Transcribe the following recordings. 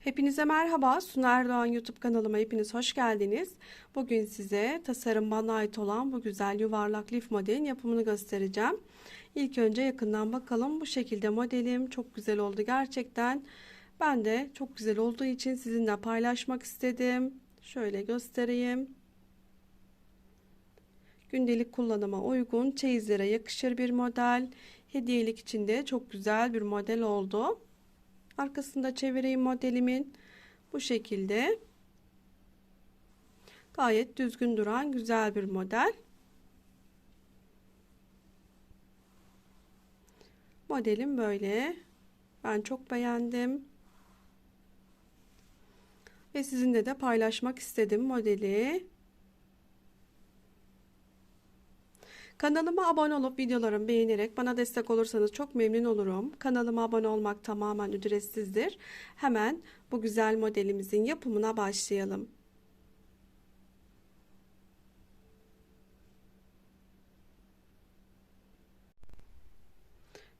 Hepinize merhaba. Suna Erdoğan YouTube kanalıma hepiniz hoş geldiniz. Bugün size tasarım bana ait olan bu güzel yuvarlak lif modelin yapımını göstereceğim. İlk önce yakından bakalım. Bu şekilde modelim çok güzel oldu gerçekten. Ben de çok güzel olduğu için sizinle paylaşmak istedim. Şöyle göstereyim. Gündelik kullanıma uygun, çeyizlere yakışır bir model. Hediyelik için de çok güzel bir model oldu. Arkasında çevireyim modelimin. Bu şekilde. Gayet düzgün duran güzel bir model. Modelim böyle. Ben çok beğendim. Ve sizinle de paylaşmak istedim modeli. Kanalıma abone olup videolarımı beğenerek bana destek olursanız çok memnun olurum. Kanalıma abone olmak tamamen ücretsizdir. Hemen bu güzel modelimizin yapımına başlayalım.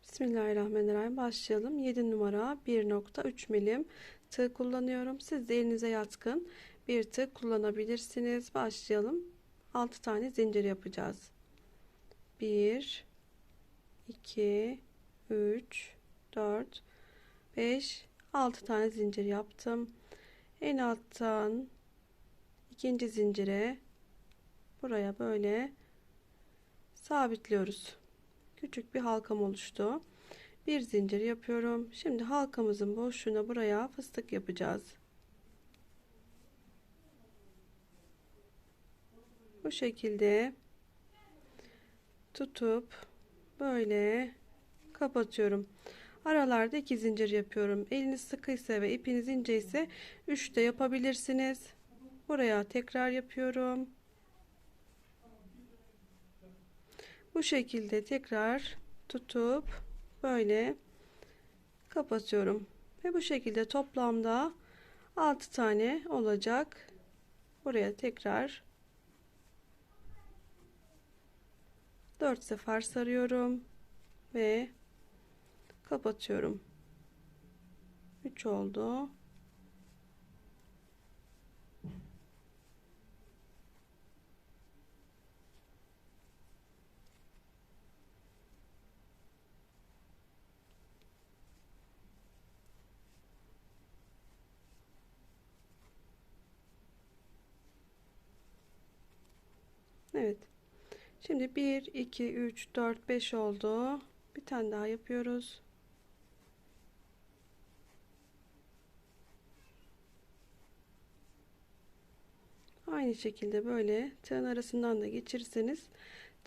Bismillahirrahmanirrahim. Başlayalım. 7 numara 1.3 milim tığ kullanıyorum. Siz de elinize yatkın bir tığ kullanabilirsiniz. Başlayalım. 6 tane zincir yapacağız. 1 2 3 4 5 6 tane zincir yaptım. En alttan ikinci zincire buraya böyle sabitliyoruz. Küçük bir halkam oluştu. Bir zincir yapıyorum. Şimdi halkamızın boşluğuna buraya fıstık yapacağız. Bu şekilde tutup böyle kapatıyorum. Aralarda iki zincir yapıyorum. Eliniz sıkıysa ve ipiniz ince ise 3 de yapabilirsiniz. Buraya tekrar yapıyorum. Bu şekilde tekrar tutup böyle kapatıyorum. Ve bu şekilde toplamda 6 tane olacak. Buraya tekrar 4 sefer sarıyorum ve kapatıyorum. 3 oldu. Evet. Şimdi 1, 2, 3, 4, 5 oldu. Bir tane daha yapıyoruz. Aynı şekilde böyle tığın arasından da geçirirseniz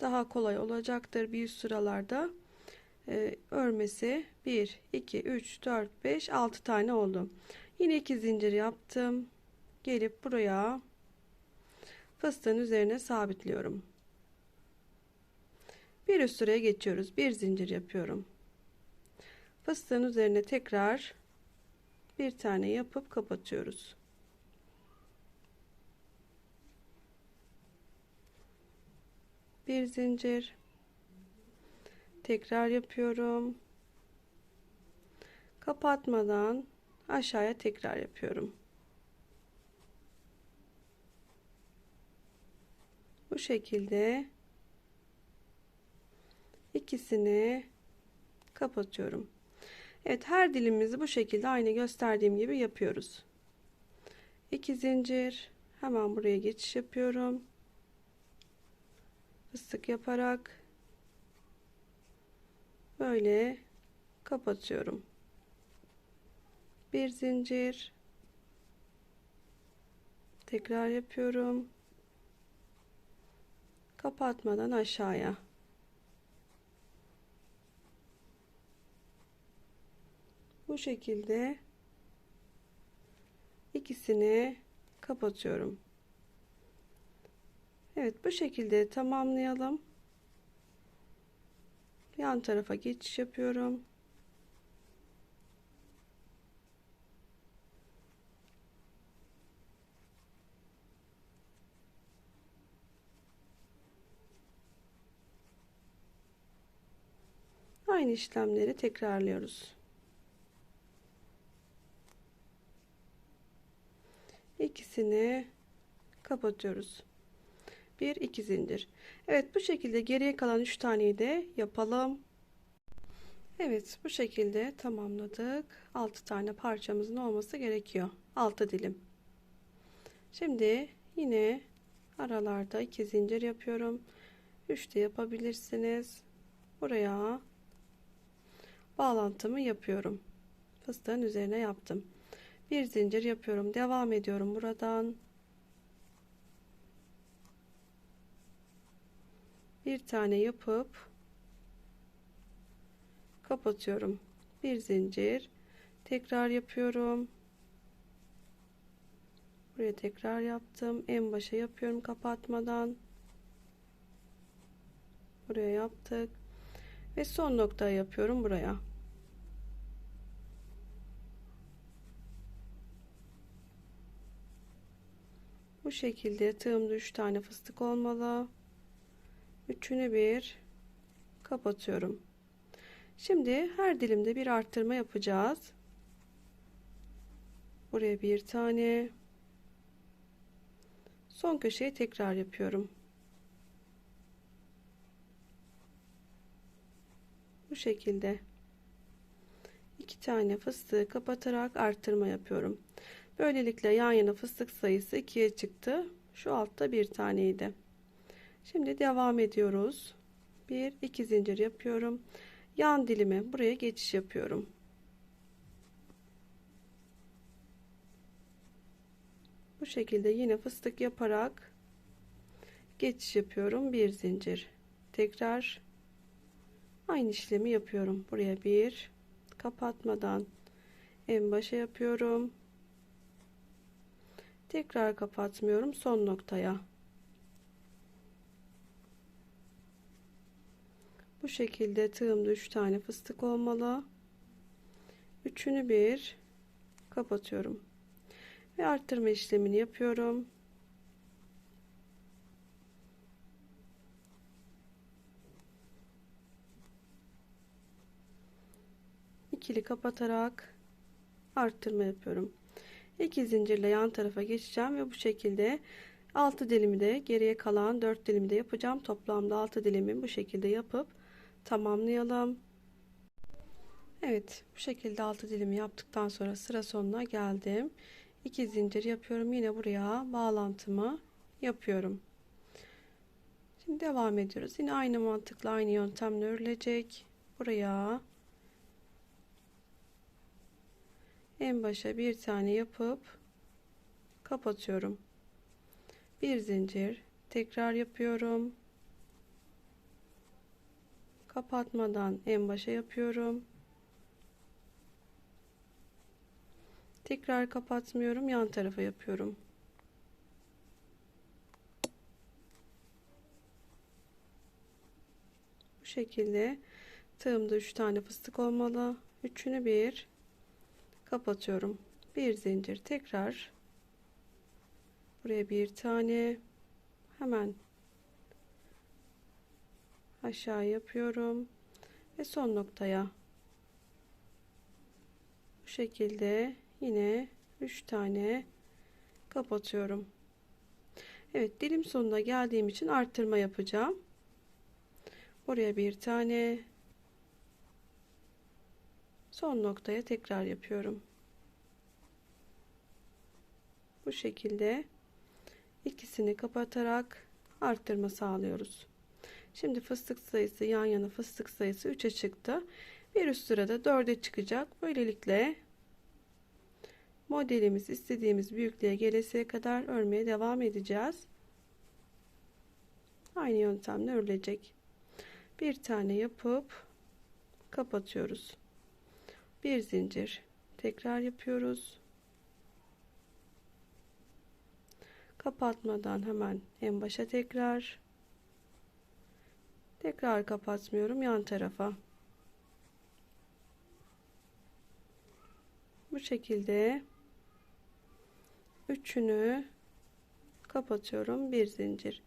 daha kolay olacaktır. Bir üst sıralarda e, örmesi 1, 2, 3, 4, 5, 6 tane oldu. Yine 2 zincir yaptım. Gelip buraya fıstığın üzerine sabitliyorum. Bir üst sıraya geçiyoruz. Bir zincir yapıyorum. Fıstığın üzerine tekrar bir tane yapıp kapatıyoruz. Bir zincir. Tekrar yapıyorum. Kapatmadan aşağıya tekrar yapıyorum. Bu şekilde ikisini kapatıyorum. Evet her dilimizi bu şekilde aynı gösterdiğim gibi yapıyoruz. 2 zincir hemen buraya geçiş yapıyorum. Fıstık yaparak böyle kapatıyorum. Bir zincir tekrar yapıyorum. Kapatmadan aşağıya bu şekilde ikisini kapatıyorum. Evet bu şekilde tamamlayalım. Yan tarafa geçiş yapıyorum. Aynı işlemleri tekrarlıyoruz. İkisini kapatıyoruz. Bir iki zincir. Evet bu şekilde geriye kalan üç taneyi de yapalım. Evet bu şekilde tamamladık. 6 tane parçamızın olması gerekiyor. 6 dilim. Şimdi yine aralarda 2 zincir yapıyorum. 3 de yapabilirsiniz. Buraya bağlantımı yapıyorum. Fıstığın üzerine yaptım. Bir zincir yapıyorum. Devam ediyorum buradan. Bir tane yapıp kapatıyorum. Bir zincir tekrar yapıyorum. Buraya tekrar yaptım. En başa yapıyorum kapatmadan. Buraya yaptık. Ve son nokta yapıyorum buraya. Bu şekilde tığımda 3 tane fıstık olmalı. Üçünü bir kapatıyorum. Şimdi her dilimde bir arttırma yapacağız. Buraya bir tane. Son köşeyi tekrar yapıyorum. Bu şekilde iki tane fıstığı kapatarak arttırma yapıyorum. Böylelikle yan yana fıstık sayısı 2'ye çıktı. Şu altta bir taneydi. Şimdi devam ediyoruz. Bir iki zincir yapıyorum. Yan dilime buraya geçiş yapıyorum. Bu şekilde yine fıstık yaparak geçiş yapıyorum. Bir zincir. Tekrar aynı işlemi yapıyorum. Buraya bir kapatmadan en başa yapıyorum. Tekrar kapatmıyorum son noktaya. Bu şekilde tığımda 3 tane fıstık olmalı. Üçünü bir kapatıyorum. Ve arttırma işlemini yapıyorum. ikili kapatarak arttırma yapıyorum. 2 zincirle yan tarafa geçeceğim ve bu şekilde 6 dilimi de geriye kalan 4 dilimi de yapacağım. Toplamda 6 dilimi bu şekilde yapıp tamamlayalım. Evet bu şekilde 6 dilimi yaptıktan sonra sıra sonuna geldim. 2 zincir yapıyorum. Yine buraya bağlantımı yapıyorum. Şimdi devam ediyoruz. Yine aynı mantıkla aynı yöntemle örülecek. Buraya en başa bir tane yapıp kapatıyorum. Bir zincir tekrar yapıyorum. Kapatmadan en başa yapıyorum. Tekrar kapatmıyorum. Yan tarafa yapıyorum. Bu şekilde tığımda 3 tane fıstık olmalı. Üçünü bir kapatıyorum. Bir zincir tekrar buraya bir tane hemen aşağı yapıyorum ve son noktaya bu şekilde yine 3 tane kapatıyorum. Evet dilim sonuna geldiğim için arttırma yapacağım. Buraya bir tane son noktaya tekrar yapıyorum. Bu şekilde ikisini kapatarak arttırma sağlıyoruz. Şimdi fıstık sayısı yan yana fıstık sayısı 3'e çıktı. Bir üst sırada 4'e çıkacak. Böylelikle modelimiz istediğimiz büyüklüğe gelesiye kadar örmeye devam edeceğiz. Aynı yöntemle örülecek. Bir tane yapıp kapatıyoruz. Bir zincir. Tekrar yapıyoruz. Kapatmadan hemen en başa tekrar. Tekrar kapatmıyorum yan tarafa. Bu şekilde üçünü kapatıyorum. Bir zincir.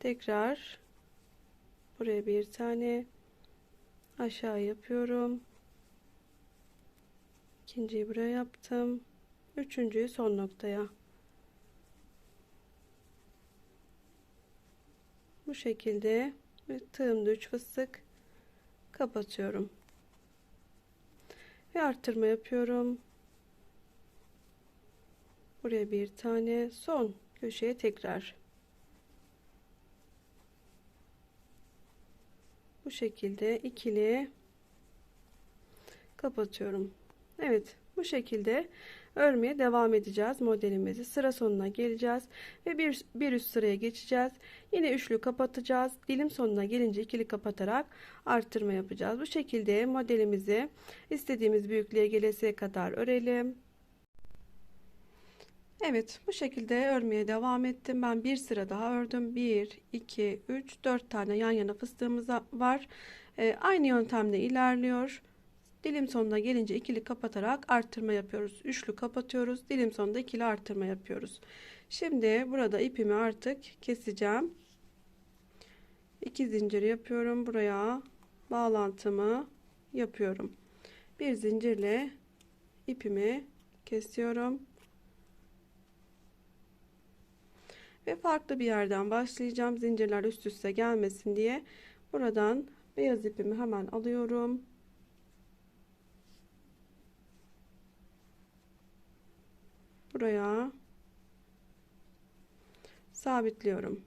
Tekrar buraya bir tane aşağı yapıyorum ikinciyi buraya yaptım. Üçüncüyü son noktaya. Bu şekilde ve tığımda 3 fıstık kapatıyorum. Ve arttırma yapıyorum. Buraya bir tane son köşeye tekrar. Bu şekilde ikili kapatıyorum. Evet bu şekilde örmeye devam edeceğiz modelimizi. Sıra sonuna geleceğiz ve bir, bir üst sıraya geçeceğiz. Yine üçlü kapatacağız. Dilim sonuna gelince ikili kapatarak arttırma yapacağız. Bu şekilde modelimizi istediğimiz büyüklüğe gelesiye kadar örelim. Evet bu şekilde örmeye devam ettim. Ben bir sıra daha ördüm. 1 2 3 4 tane yan yana fıstığımız var. Ee, aynı yöntemle ilerliyor Dilim sonuna gelince ikili kapatarak arttırma yapıyoruz. Üçlü kapatıyoruz. Dilim sonunda ikili arttırma yapıyoruz. Şimdi burada ipimi artık keseceğim. İki zincir yapıyorum. Buraya bağlantımı yapıyorum. Bir zincirle ipimi kesiyorum. Ve farklı bir yerden başlayacağım. Zincirler üst üste gelmesin diye. Buradan beyaz ipimi hemen alıyorum. Buraya sabitliyorum.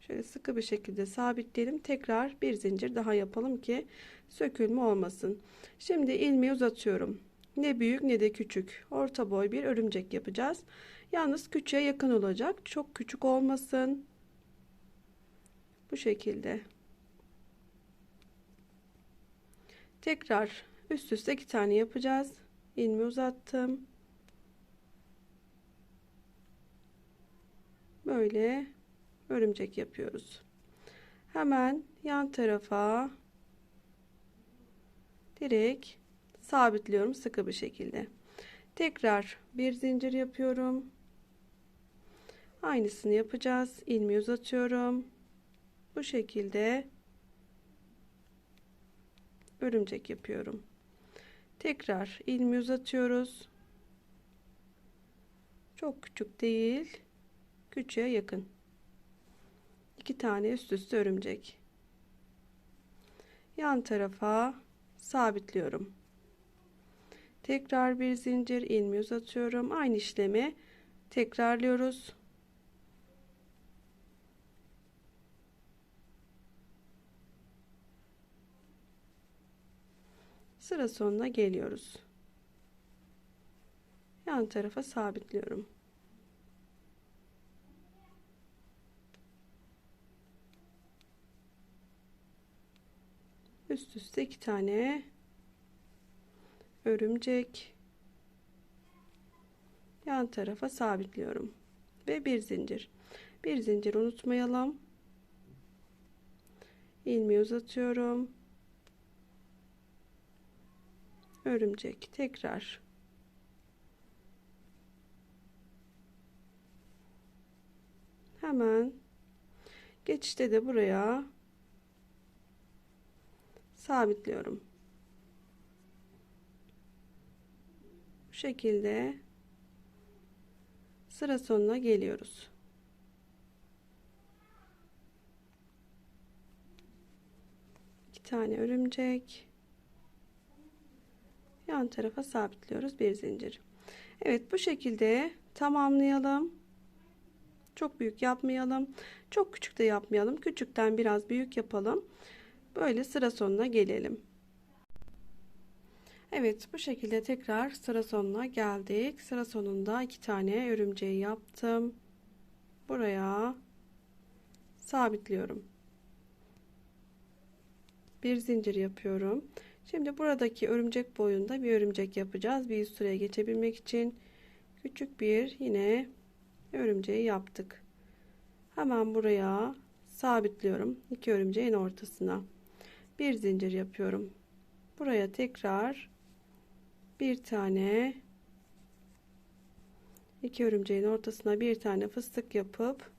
Şöyle sıkı bir şekilde sabitleyelim. Tekrar bir zincir daha yapalım ki sökülme olmasın. Şimdi ilmeği uzatıyorum. Ne büyük ne de küçük. Orta boy bir örümcek yapacağız. Yalnız küçüğe yakın olacak. Çok küçük olmasın. Bu şekilde. Tekrar üst üste iki tane yapacağız ilmi uzattım. Böyle örümcek yapıyoruz. Hemen yan tarafa direkt sabitliyorum sıkı bir şekilde. Tekrar bir zincir yapıyorum. Aynısını yapacağız. ilmi uzatıyorum. Bu şekilde örümcek yapıyorum. Tekrar ilmi uzatıyoruz. Çok küçük değil. Küçüğe yakın. İki tane üst üste örümcek. Yan tarafa sabitliyorum. Tekrar bir zincir ilmi uzatıyorum. Aynı işlemi tekrarlıyoruz. Sıra sonuna geliyoruz. Yan tarafa sabitliyorum. Üst üste iki tane örümcek. Yan tarafa sabitliyorum. Ve bir zincir. Bir zincir unutmayalım. İlmeği uzatıyorum örümcek. Tekrar. Hemen geçişte de buraya sabitliyorum. Bu şekilde sıra sonuna geliyoruz. İki tane örümcek yan tarafa sabitliyoruz bir zincir. Evet bu şekilde tamamlayalım. Çok büyük yapmayalım. Çok küçük de yapmayalım. Küçükten biraz büyük yapalım. Böyle sıra sonuna gelelim. Evet bu şekilde tekrar sıra sonuna geldik. Sıra sonunda iki tane örümceği yaptım. Buraya sabitliyorum. Bir zincir yapıyorum Şimdi buradaki örümcek boyunda bir örümcek yapacağız. Bir üst sıraya geçebilmek için küçük bir yine örümceği yaptık. Hemen buraya sabitliyorum. iki örümceğin ortasına. Bir zincir yapıyorum. Buraya tekrar bir tane iki örümceğin ortasına bir tane fıstık yapıp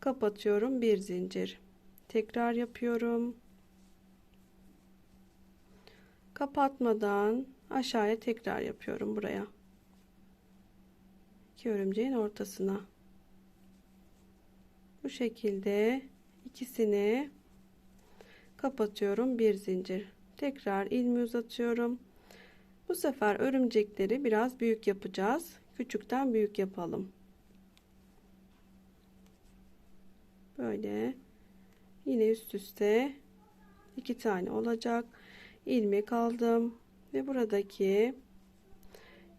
kapatıyorum. Bir zincir. Tekrar yapıyorum kapatmadan aşağıya tekrar yapıyorum buraya. İki örümceğin ortasına. Bu şekilde ikisini kapatıyorum bir zincir. Tekrar ilmi uzatıyorum. Bu sefer örümcekleri biraz büyük yapacağız. Küçükten büyük yapalım. Böyle. Yine üst üste iki tane olacak ilmek aldım ve buradaki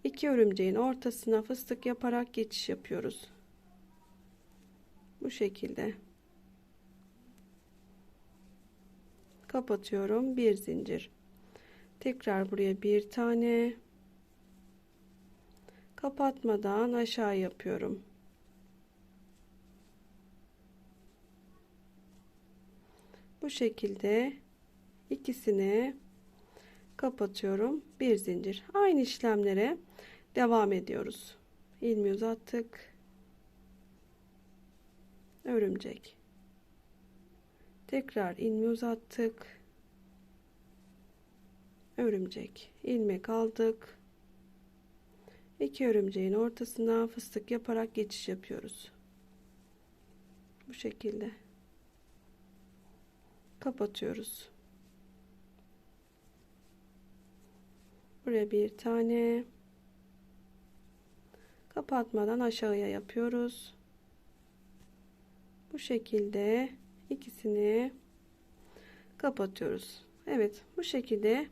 iki örümceğin ortasına fıstık yaparak geçiş yapıyoruz. Bu şekilde kapatıyorum bir zincir. Tekrar buraya bir tane kapatmadan aşağı yapıyorum. Bu şekilde ikisini kapatıyorum. Bir zincir. Aynı işlemlere devam ediyoruz. İlmi uzattık. Örümcek. Tekrar ilmi uzattık. Örümcek. İlmek aldık iki örümceğin ortasına fıstık yaparak geçiş yapıyoruz. Bu şekilde. Kapatıyoruz buraya bir tane kapatmadan aşağıya yapıyoruz. Bu şekilde ikisini kapatıyoruz. Evet bu şekilde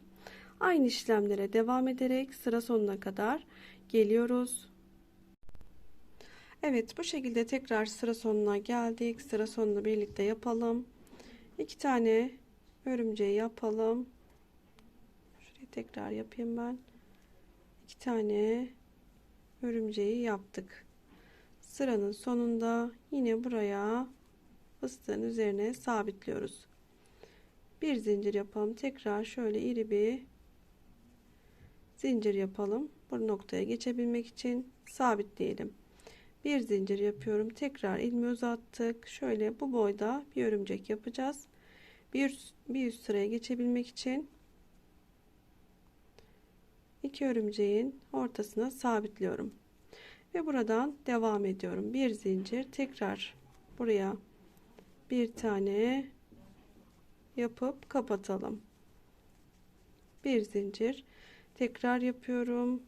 aynı işlemlere devam ederek sıra sonuna kadar geliyoruz. Evet bu şekilde tekrar sıra sonuna geldik. Sıra sonunu birlikte yapalım. İki tane örümceği yapalım tekrar yapayım ben. İki tane örümceği yaptık. Sıranın sonunda yine buraya fıstığın üzerine sabitliyoruz. Bir zincir yapalım. Tekrar şöyle iri bir zincir yapalım. Bu noktaya geçebilmek için sabitleyelim. Bir zincir yapıyorum. Tekrar ilmi uzattık. Şöyle bu boyda bir örümcek yapacağız. Bir, bir üst sıraya geçebilmek için iki örümceğin ortasına sabitliyorum. Ve buradan devam ediyorum. Bir zincir tekrar buraya bir tane yapıp kapatalım. Bir zincir tekrar yapıyorum.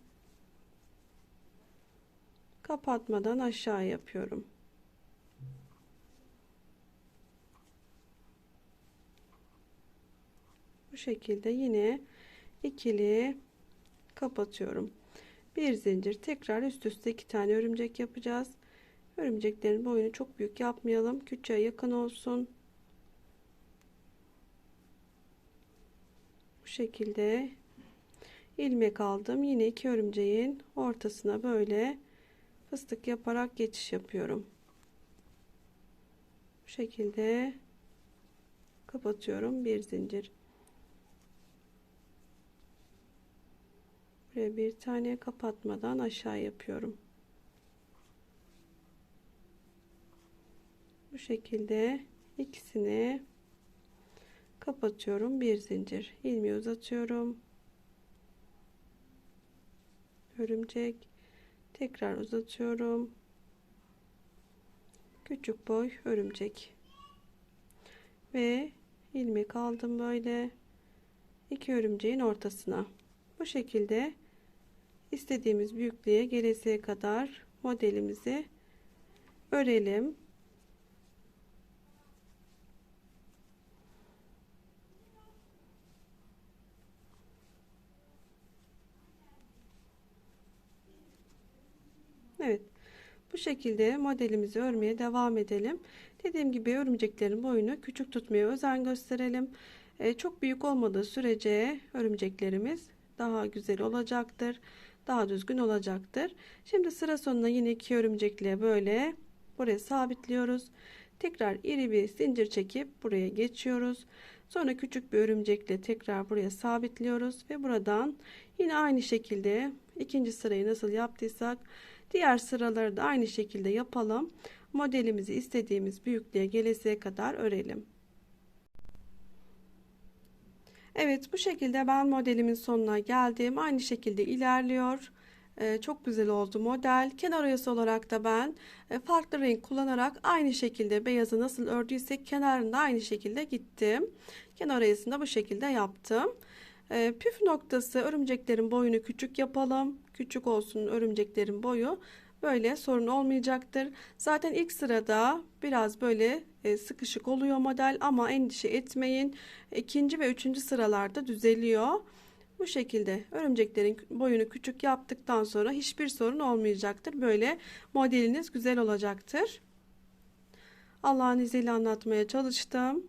Kapatmadan aşağı yapıyorum. Bu şekilde yine ikili kapatıyorum. Bir zincir tekrar üst üste iki tane örümcek yapacağız. Örümceklerin boyunu çok büyük yapmayalım. Küçüğe yakın olsun. Bu şekilde ilmek aldım. Yine iki örümceğin ortasına böyle fıstık yaparak geçiş yapıyorum. Bu şekilde kapatıyorum. Bir zincir buraya bir tane kapatmadan aşağı yapıyorum. Bu şekilde ikisini kapatıyorum. Bir zincir ilmeği uzatıyorum. Örümcek tekrar uzatıyorum. Küçük boy örümcek. Ve ilmek aldım böyle. İki örümceğin ortasına. Bu şekilde istediğimiz büyüklüğe gelesiye kadar modelimizi örelim Evet. Bu şekilde modelimizi örmeye devam edelim. Dediğim gibi örümceklerin boyunu küçük tutmaya özen gösterelim. Ee, çok büyük olmadığı sürece örümceklerimiz daha güzel olacaktır. Daha düzgün olacaktır. Şimdi sıra sonuna yine iki örümcekle böyle buraya sabitliyoruz. Tekrar iri bir zincir çekip buraya geçiyoruz. Sonra küçük bir örümcekle tekrar buraya sabitliyoruz ve buradan yine aynı şekilde ikinci sırayı nasıl yaptıysak Diğer sıraları da aynı şekilde yapalım. Modelimizi istediğimiz büyüklüğe gelesiye kadar örelim. Evet bu şekilde ben modelimin sonuna geldim. Aynı şekilde ilerliyor. Ee, çok güzel oldu model. Kenar oyası olarak da ben e, farklı renk kullanarak aynı şekilde beyazı nasıl ördüysek kenarında aynı şekilde gittim. Kenar oyasını da bu şekilde yaptım. Ee, püf noktası örümceklerin boyunu küçük yapalım. Küçük olsun örümceklerin boyu. Böyle sorun olmayacaktır. Zaten ilk sırada biraz böyle e, sıkışık oluyor model ama endişe etmeyin. İkinci ve üçüncü sıralarda düzeliyor. Bu şekilde örümceklerin boyunu küçük yaptıktan sonra hiçbir sorun olmayacaktır. Böyle modeliniz güzel olacaktır. Allah'ın izniyle anlatmaya çalıştım.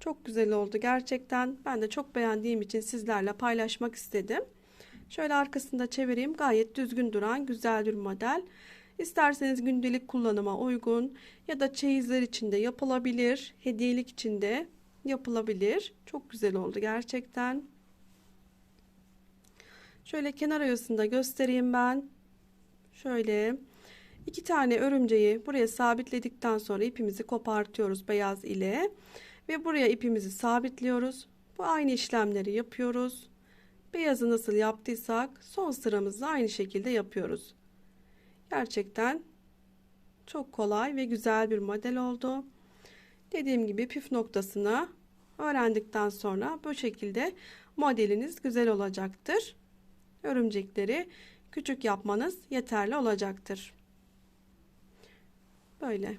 Çok güzel oldu gerçekten. Ben de çok beğendiğim için sizlerle paylaşmak istedim. Şöyle arkasında çevireyim. Gayet düzgün duran güzel bir model. İsterseniz gündelik kullanıma uygun ya da çeyizler içinde yapılabilir. Hediyelik içinde yapılabilir. Çok güzel oldu gerçekten. Şöyle kenar oyasında göstereyim ben. Şöyle iki tane örümceği buraya sabitledikten sonra ipimizi kopartıyoruz beyaz ile ve buraya ipimizi sabitliyoruz. Bu aynı işlemleri yapıyoruz. Beyazı nasıl yaptıysak son sıramızda aynı şekilde yapıyoruz. Gerçekten çok kolay ve güzel bir model oldu. Dediğim gibi püf noktasını öğrendikten sonra bu şekilde modeliniz güzel olacaktır. Örümcekleri küçük yapmanız yeterli olacaktır. Böyle.